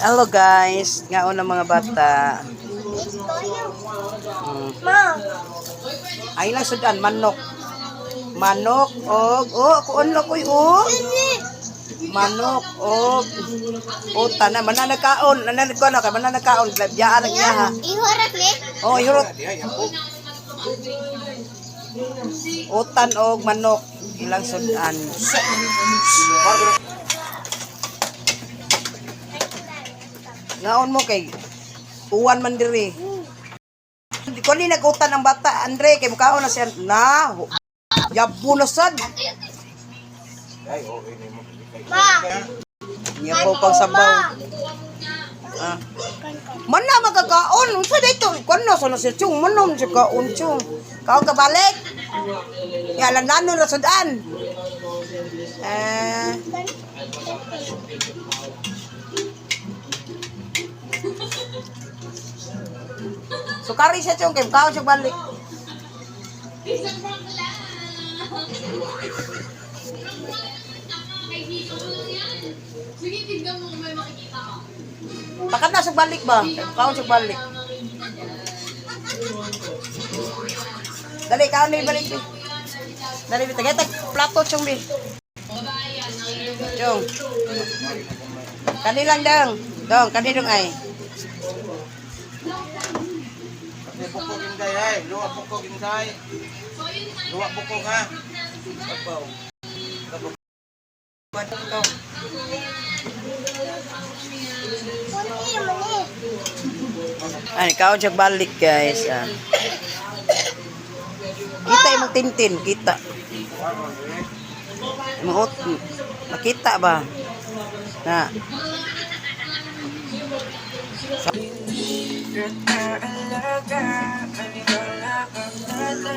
Hello guys, ngaon ng mga bata. Mm. Ma, Ay lang sudan manok. Manok og oh kuon na koy oh. Manok og uta na mananakaon, nananakaon na kay mananakaon biyaan niya ha. ihorak ni. Oh, hirot. Utan og manok ilang sudan. Ngaon mo kay uwan man diri. Di ko ni nagutan ang bata, Andre, kay mukhaon na siya na. Yabo na sad. Ma, Yabo pang sabaw. Ah. Man na magkakaon. Unsa dito? Kuno sa na siya chung. Manom siya kaon chung. Kaon ka balik. Ya lang nano na sudan. Eh. Sukari siya chung. Kaya kaon siya balik. Sige, tignan mo kung may makikita ka. Bakit na siya balik ba? Kaon siya balik. Dali, kaon na balik. Dali, bi. Tagay, tag plato chung bi. Chung. Kani lang dong. Dong, kani dong ay. Gingay ay, luwa buko gingay. Luwa buko nga. Sabaw. Dong. kunti mo ni. Ay, kaon siya balik guys. Ah. Kita yung tintin, kita. Muot, makita ba? Na.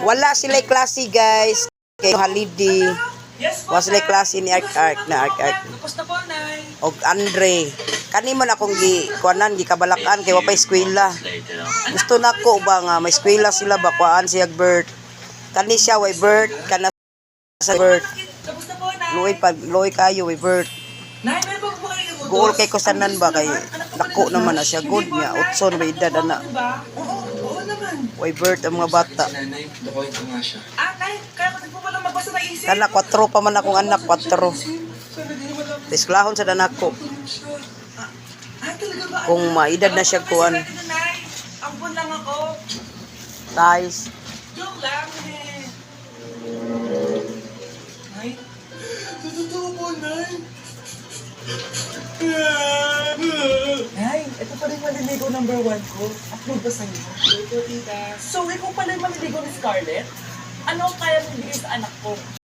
Wala sila klase guys. Kay Halidi. Wala sila klase ni Ark Ark na Ark Ark. Og Andre. Kani man akong gi kuanan gi kabalakan kay wa pa eskwela. Gusto nako ba nga may eskwela sila ba kuan siya Bert. Kani siya way Bert kana sa Bert. Loy pag loy kayo way Bert. Goal kay kusanan ba kay dako naman na siya good niya. Utson ba edad ana. Way Bert ang mga bata. Ah, kaya, kaya ko po pala magbasa na isip. Kana 4 pa man akong anak 4. Tisklahon sa danako. Ah, talaga ba? Kung maedad na siya kuan. Nay, ampun lang ako. Guys, Joke lang ito pa rin maliligo number one ko. Upload ba sa inyo? So, ikaw pala yung maliligo ni Scarlett? Ano ang kaya mong bigay sa anak ko?